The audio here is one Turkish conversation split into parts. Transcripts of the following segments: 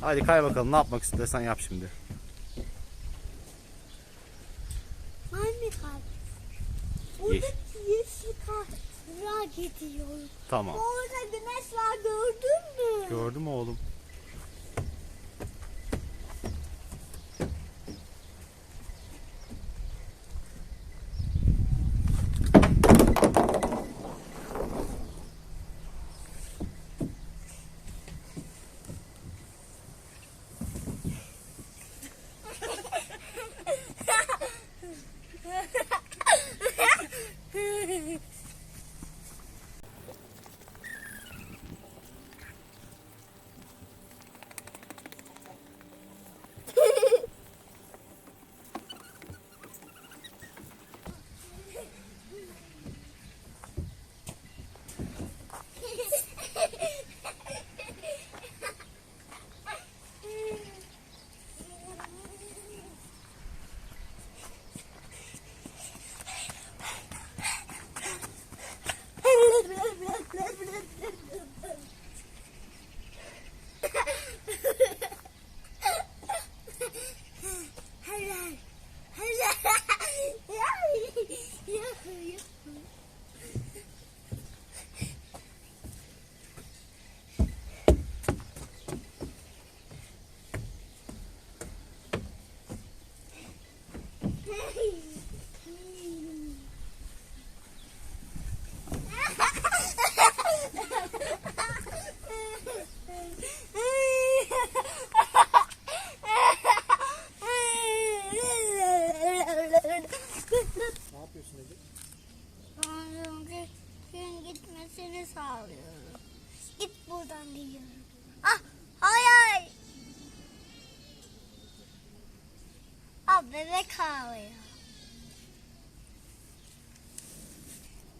Hadi kay bakalım ne yapmak istiyorsan yap şimdi. Anne kar. Oradaki yeşil kara gidiyorum. Tamam. Orada güneş var gördün mü? Gördüm oğlum.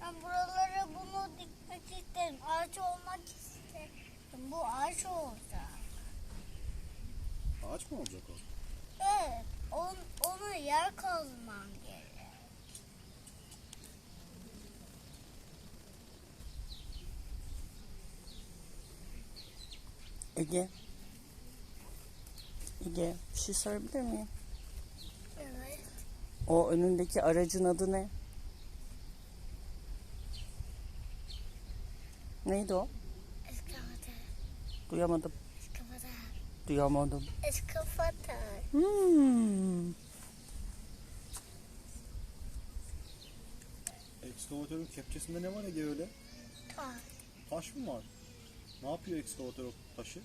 Ben buralara bunu dikmek isterim. Ağaç olmak isterim. Bu ağaç olacak. Ağaç mı olacak o? Evet. On, onu yer kazman gerek. Ege. Ege bir şey sorabilir miyim? Evet. O önündeki aracın adı ne? Neydi o? Eskavatör. Duyamadım. Eskavatör. Duyamadım. Eskavatör. Hmm. Ekskavatörün kepçesinde ne var Ege öyle? Taş. Taş mı var? Ne yapıyor ekskavatör o taşı?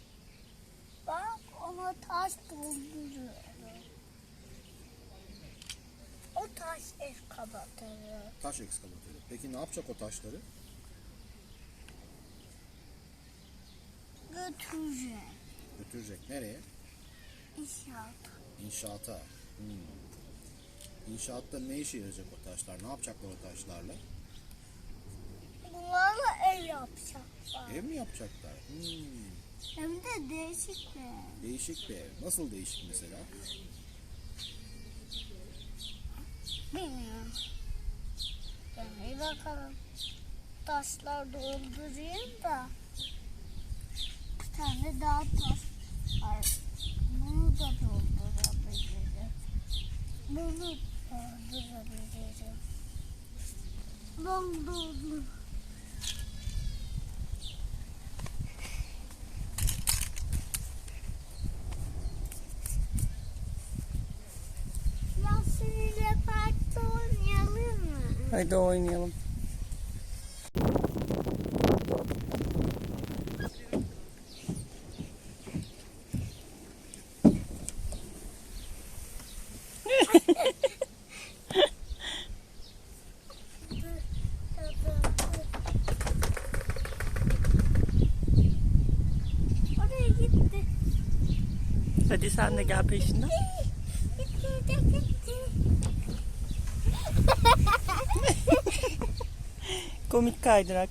Bak ona taş dolduruyorum. O taş eskavatörü. Taş ekskavatörü. Peki ne yapacak o taşları? Götüreceğim. Götürecek. Nereye? İnşaat. İnşaata. Hmm. İnşaatta ne işe yarayacak o taşlar? Ne yapacaklar o taşlarla? Bunlarla ev yapacaklar. Ev mi yapacaklar? Hmm. Hem de değişik bir. Değişik bir ev. Nasıl değişik mesela? Bilmiyorum. Yani bakalım. Taşlar doldurayım da. Bir tane daha taş var. Bunu da doldurabilirim. Bunu doldurabilirim. Doldurdum. Oynayalım mı? Hadi oynayalım. Oraya gitti. Hadi sen de gel peşinden. Komik kaydırak.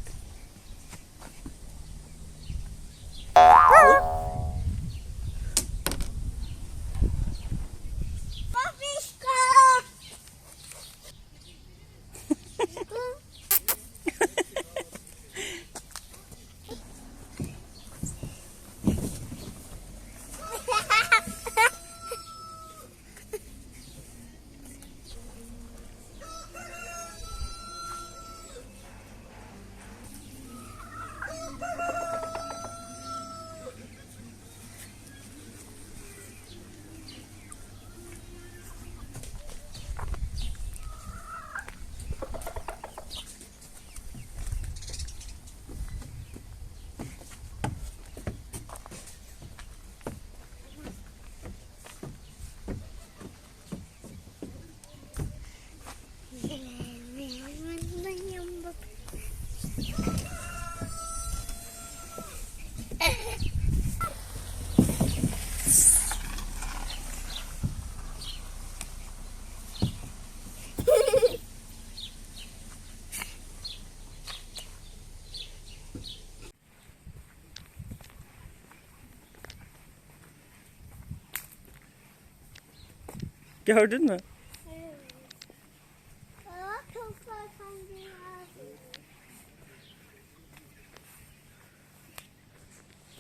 Gördün mü?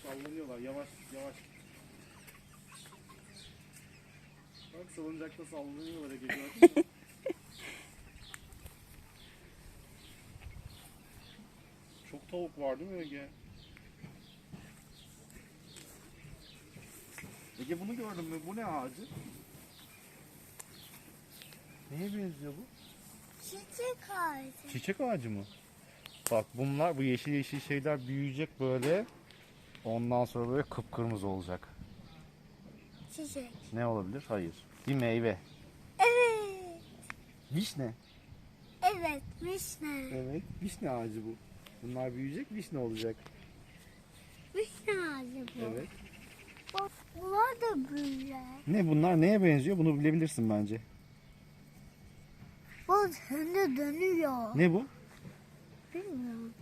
Sallanıyorlar yavaş yavaş. Bak salıncakta sallanıyorlar mü? Çok tavuk var değil mi Ege? Ege bunu gördün mü? Bu ne ağacı? Neye benziyor bu? Çiçek ağacı. Çiçek ağacı mı? Bak bunlar bu yeşil yeşil şeyler büyüyecek böyle. Ondan sonra böyle kıpkırmızı olacak. Çiçek. Ne olabilir? Hayır. Bir meyve. Evet. Vişne. Evet. Vişne. Evet. Vişne ağacı bu. Bunlar büyüyecek vişne olacak. Vişne ağacı bu. Evet. Bak bunlar da böyle. Ne bunlar neye benziyor? Bunu bilebilirsin bence. Bu şimdi dönüyor. Ne bu? Bilmiyorum.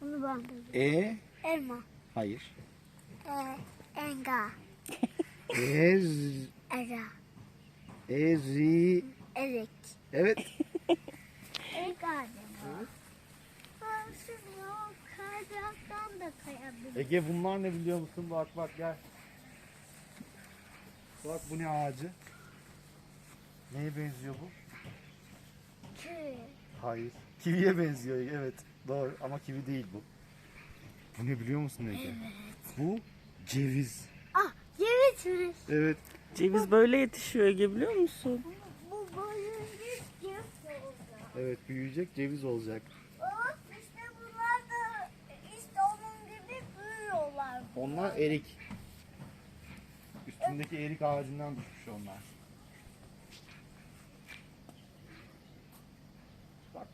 Bunu ben de. E. Elma. Hayır. E, enga. Ez. Era. Ezi. Evet. Bu. Ben şimdi o kaydıraktan da kayabilirim. Ege bunlar ne biliyor musun? Bak bak gel. Bak bu ne ağacı? Neye benziyor bu? Tüy. Hayır. Kiviye benziyor evet. Doğru ama kivi değil bu. Bu ne biliyor musun Ege? Bu ceviz. Ah cevizmiş. Evet. Ceviz böyle yetişiyor Ege biliyor musun? Bu böyle ceviz oldu. Evet büyüyecek ceviz olacak. Bak işte bunlar da işte onun gibi büyüyorlar. Onlar erik. Üstündeki erik ağacından düşmüş onlar.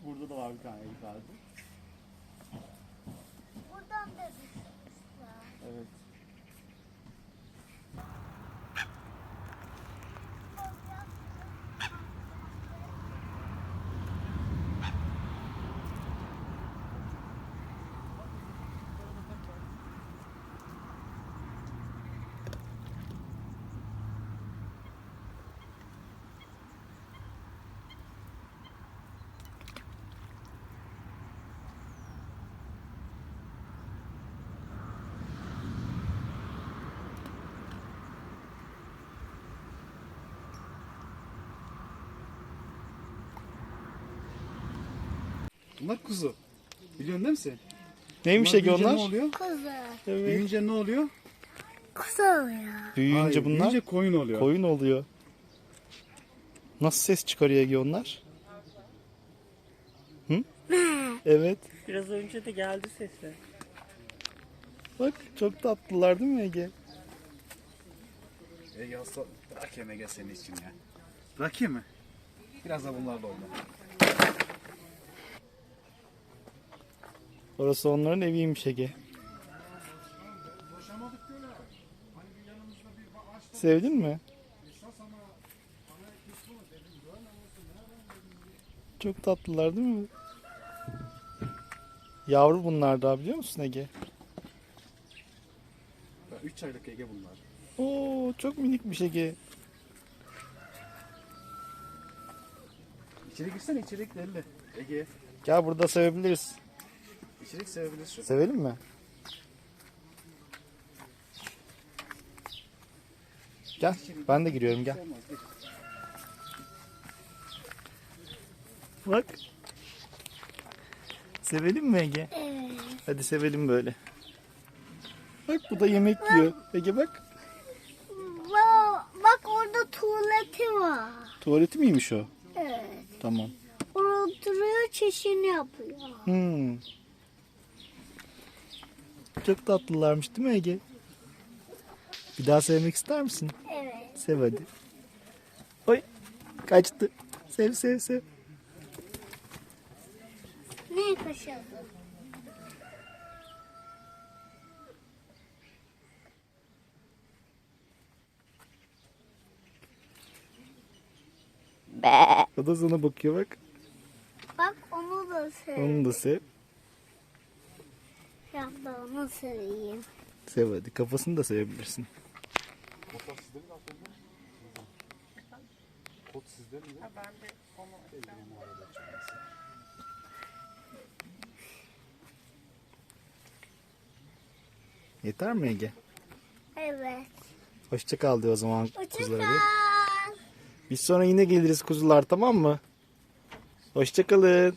Burada da var bir tane erik ağacı. Buradan da düşmüşler. Evet. Bunlar kuzu. Biliyorsun değil mi sen? Neymiş Bunlar Ege büyüyünce onlar? Ne oluyor? Kuzu. Büyüyünce ne oluyor? Kuzu oluyor. Büyüyünce Hayır, bunlar büyüyünce koyun oluyor. koyun oluyor. Nasıl ses çıkarıyor Ege onlar? Hı? Evet. Biraz önce de geldi sesi. Bak çok tatlılar değil mi Ege? Ege hasta bırak yeme gel senin için ya. Bırakayım mı? Biraz da bunlarla oyna. Orası onların eviymiş Ege. Sevdin mi? Çok tatlılar değil mi? Yavru bunlar daha biliyor musun Ege? 3 aylık Ege bunlar. Oo çok minikmiş Ege. İçeri girsene içerik belli. Ege. Gel burada sevebiliriz. İçerik sevebilirsin. Sevelim mi? Gel. Ben de giriyorum gel. Bak. Sevelim mi Ege? Evet. Hadi sevelim böyle. Bak bu da yemek yiyor. Ege bak. Bak, bak orada tuvaleti var. Tuvaleti miymiş o? Evet. Tamam. Orada oturuyor çişini yapıyor. Hmm. Çok tatlılarmış değil mi Ege? Bir daha sevmek ister misin? Evet. Sev hadi. Oy. Kaçtı. Sev sev sev. Ne kaşıdı? O da sana bakıyor bak. Bak onu da sev. Onu da sev. Onu seveyim. Sev hadi. Kafasını da sevebilirsin. Kod sizde mi? Ben de onu Yeter mi Ege? Evet. Hoşça kal diyor o zaman kuzulara. Hoşçakal. Biz sonra yine geliriz kuzular tamam mı? Hoşça kalın.